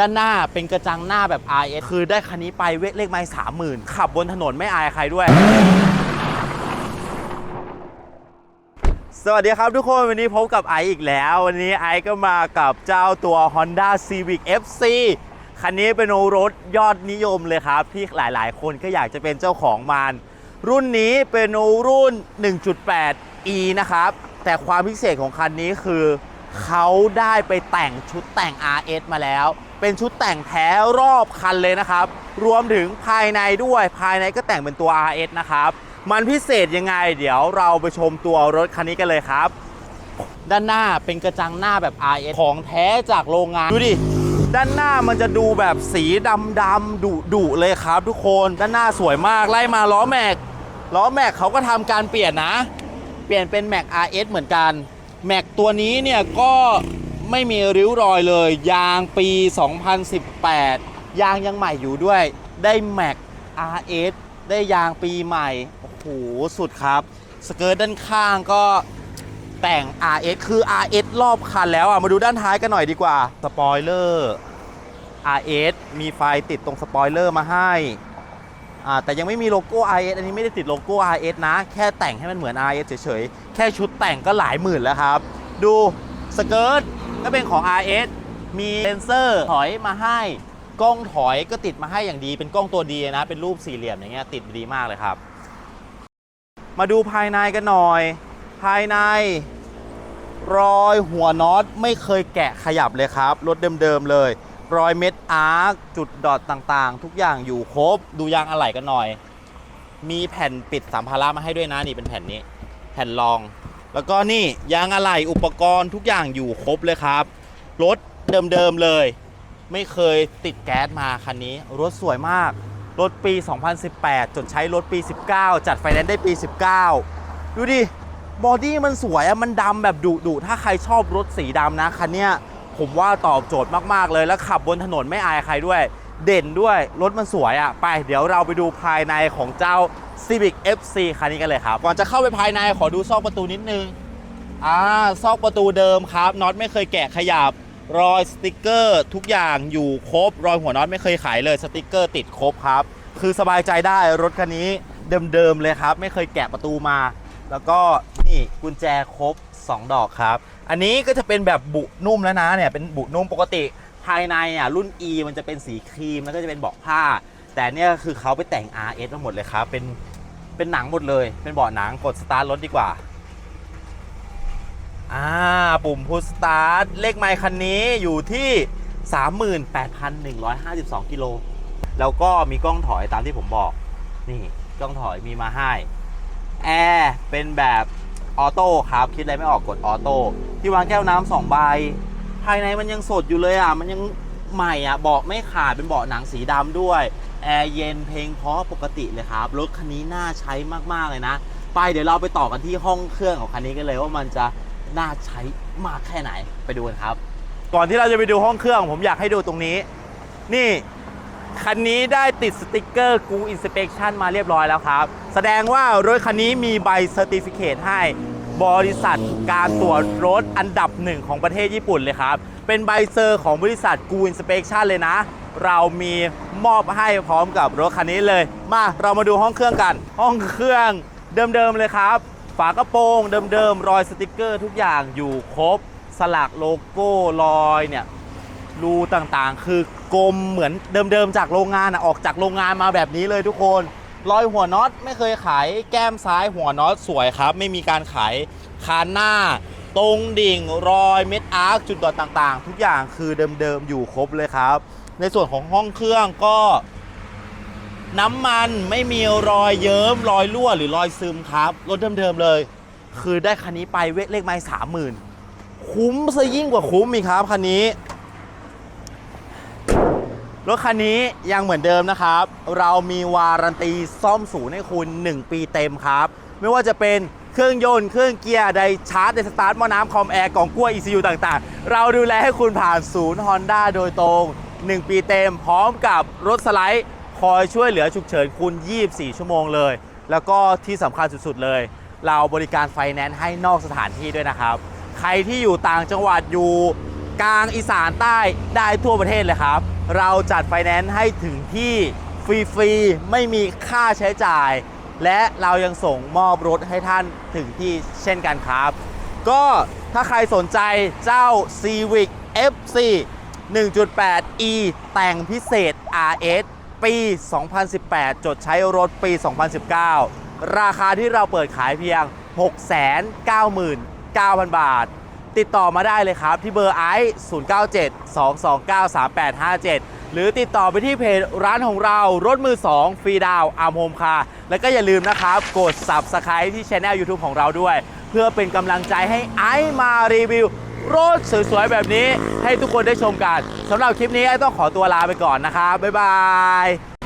ด้านหน้าเป็นกระจังหน้าแบบ RS คือได้คันนี้ไปเวทเลขไม้สามหมื่นขับบนถนนไม่อายใครด้วย สวัสดีครับทุกคนวันนี้พบกับไอซ์อีกแล้ว วันนี้ไอซ์ก็มากับเจ้าตัว Honda Civic FC คันนี้เป็นรถยอดนิยมเลยครับ ที่หลายๆ คนก็อยากจะเป็นเจ้าของมัน รุ่นนี้เป็นรุ่น 1.8e นะครับ แต่ความพิเศษของคันนี้คือเขาได้ไปแต่งชุดแต่ง RS มาแล้ว เป็นชุดแต่งแท้รอบคันเลยนะครับ รวมถึงภายในด้วยภายในก็แต่งเป็นตัว RS นะครับ มันพิเศษยังไง เดี๋ยวเราไปชมตัวรถคันนี้กันเลยครับ ด้านหน้าเป็นกระจังหน้าแบบ RS ของแท้จากโรงงาน ดูดิ ด้านหน้ามันจะดูแบบสีดำดำๆดุดุๆเลยครับทุกคนด้านหน้าสวยมากไล่มาล้อแม็กล้อแม็กเขาก็ทำการเปลี่ยนนะ เปลี่ยนเป็นแม็ก RS เหมือนกันแม็กตัวนี้เนี่ยก็ ไม่มีริ้วรอยเลย ยางปี 2018 ยางยังใหม่อยู่ด้วย ได้แม็ก RS ได้ยางปีใหม่ โอ้โห สุดครับ สเกิร์ตด้านข้างก็แต่ง RS คือ RS รอบคันแล้วอะ มาดูด้านท้ายกันหน่อยดีกว่า สปอยเลอร์ RS มีไฟติดตรงสปอยเลอร์มาให้อ่าแต่ยังไม่มีโลโก้ RS อันนี้ไม่ได้ติดโลโก้ RS นะ แค่แต่งให้มันเหมือน RS เฉยๆ แค่ชุดแต่งก็หลายหมื่นแล้วครับ ดูสเกิร์ต ก็เป็นของ RS มีเซนเซอร์ถอยมาให้ กล้องถอยก็ติดมาให้อย่างดี เป็นกล้องตัวดีนะ เป็นรูปสี่เหลี่ยมอย่างเงี้ยติดดีมากเลยครับ มาดูภายในกันหน่อย ภายใน รอยหัวน็อตไม่เคยแกะขยับเลยครับ รถเดิมๆเลย รอยเม็ดอาร์คจุดดอทต่างๆ ทุกอย่างอยู่ครบ ดูยางอะไหล่กันหน่อย มีแผ่นปิดสัมภาระมาให้ด้วยนะนี่เป็นแผ่นนี้ แผ่นรอง แล้วก็นี่ยางอะไหล่อุปกรณ์ทุกอย่างอยู่ครบเลยครับ รถเดิมๆเลย ไม่เคยติดแก๊สมาคันนี้ รถสวยมาก รถปี 2018 จดใช้รถปี 19 จัดไฟแนนซ์ได้ปี 19 ดูดิบอดี้มันสวยอะมันดำแบบดุดุถ้าใครชอบรถสีดำนะคันเนี้ยผมว่าตอบโจทย์มากๆเลยแล้วขับบนถนนไม่อายใครด้วย เด่นด้วยรถมันสวยอะไปเดี๋ยวเราไปดูภายในของเจ้า Civic FC คันนี้กันเลยครับ ก่อนจะเข้าไปภายในขอดูซอกประตูนิดนึงอ่าซอกประตูเดิมครับน็อตไม่เคยแกะขยับรอยสติกเกอร์ทุกอย่างอยู่ครบ รอยหัวน็อตไม่เคยขายเลยสติกเกอร์ติดครบครับ คือสบายใจได้รถคันนี้เดิมๆเลยครับ ไม่เคยแกะประตูมา แล้วก็นี่กุญแจครบ 2 ดอกครับ อันนี้ก็จะเป็นแบบบุนุ่มแล้วนะเนี่ยเป็นบุนุ่มปกติ ภายในอะรุ่น E มันจะเป็นสีครีมแล้วก็จะเป็นเบาะผ้า แต่เนี่ยคือเขาไปแต่ง RS มาหมดเลยครับ เป็นเป็นหนังหมดเลย เป็นเบาะหนังกดสตาร์ทรถดีกว่าอ่าปุ่มพุชสตาร์ทเลขไมค์คันนี้อยู่ที่ 38,152 กิโล แล้วก็มีกล้องถอยตามที่ผมบอก นี่กล้องถอยมีมาให้แอร์เป็นแบบออโต้ครับ คิดอะไรไม่ออกกดออโต้ที่วางแก้วน้ำสองใบ ภายในมันยังสดอยู่เลยอะ มันยังใหม่อะเบาะไม่ขาดเป็นเบาะหนังสีดำด้วยแอร์เย็นเพลงเพราะปกติเลยครับรถคันนี้น่าใช้มากๆเลยนะ ไปเดี๋ยวเราไปต่อกันที่ห้องเครื่องของคันนี้กันเลยว่ามันจะน่าใช้มากแค่ไหนไปดูกันครับ ก่อนที่เราจะไปดูห้องเครื่องผมอยากให้ดูตรงนี้ นี่คันนี้ได้ติดสติกเกอร์กูอินสเป t ชันมาเรียบร้อยแล้วครับ แสดงว่ารถคันนี้มีใบเซอร์ติฟิเคให้ บริษัทการตรวจรถอันดับหนึ่งของประเทศญี่ปุ่นเลยครับ เป็นใบเซอร์ของบริษัทกูอินสเป t ชันเลยนะ เรามีมอบให้พร้อมกับรถคันนี้เลย มาเรามาดูห้องเครื่องกัน ห้องเครื่องเดิมๆเลยครับ ฝากระโปรงเดิมๆรอยสติกเกอร์ทุกอย่างอยู่ครบ สลักโลโก้รอยเนี่ยรูต่างๆ คือกลมเหมือนเดิมๆจากโรงงานอะออกจากโรงงานมาแบบนี้เลยทุกคน รอยหัวน็อตไม่เคยขายแก้มซ้ายหัวน็อตสวยครับ ไม่มีการขายคานหน้า ตรงดิ่งรอยเม็ดอาร์คจุดดอทต่างๆ ทุกอย่างคือเดิมๆอยู่ครบเลยครับ ในส่วนของห้องเครื่องก็ น้ำมันไม่มีรอยเยิ้มรอยรั่วหรือรอยซึมครับรถเดิมๆเลย คือได้คันนี้ไปเวทเลขไม้สามหมื่นคุ้มซะยิ่งกว่าคุ้มอีกครับคันนี้ รถคันนี้ยังเหมือนเดิมนะครับ เรามีวารันตีซ่อมศูนย์ให้คุณ 1 ปีเต็มครับ ไม่ว่าจะเป็นเครื่องยนต์ เครื่องเกียร์ไดชาร์จไดสตาร์ทหม้อน้ำคอมแอร์กล่องกล้วย ECU ต่างๆ เราดูแลให้คุณผ่านศูนย์ Honda โดยตรง 1 ปีเต็ม พร้อมกับรถสไลด์คอยช่วยเหลือฉุกเฉินคุณ 24 ชั่วโมงเลย แล้วก็ที่สำคัญสุดๆเลย เราบริการไฟแนนซ์ให้นอกสถานที่ด้วยนะครับ ใครที่อยู่ต่างจังหวัดอยู่กลางอีสานใต้ได้ทั่วประเทศเลยครับ เราจัดไฟแนนซ์ให้ถึงที่ฟรีๆ ไม่มีค่าใช้จ่าย และเรายังส่งมอบรถให้ท่านถึงที่เช่นกันครับ ก็ถ้าใครสนใจเจ้า Civic FC 1.8e แต่งพิเศษ RS ปี 2018 จดใช้รถปี 2019 ราคาที่เราเปิดขายเพียง 699,000 บาท ติดต่อมาได้เลยครับ ที่เบอร์ไอซ์097-229-3857 หรือติดต่อไปที่เพจร้านของเรา รถมือ 2 ฟรีดาวอาร์มโฮมคาแล้วก็อย่าลืมนะครับ กด Subscribe ที่ช anel YouTube ของเราด้วย เพื่อเป็นกำลังใจให้ไอซ์มารีวิวรถสวยๆ แบบนี้ให้ทุกคนได้ชมกันสำหรับคลิปนี้ไอ้ต้องขอตัวลาไปก่อนนะครับ บ๊ายบาย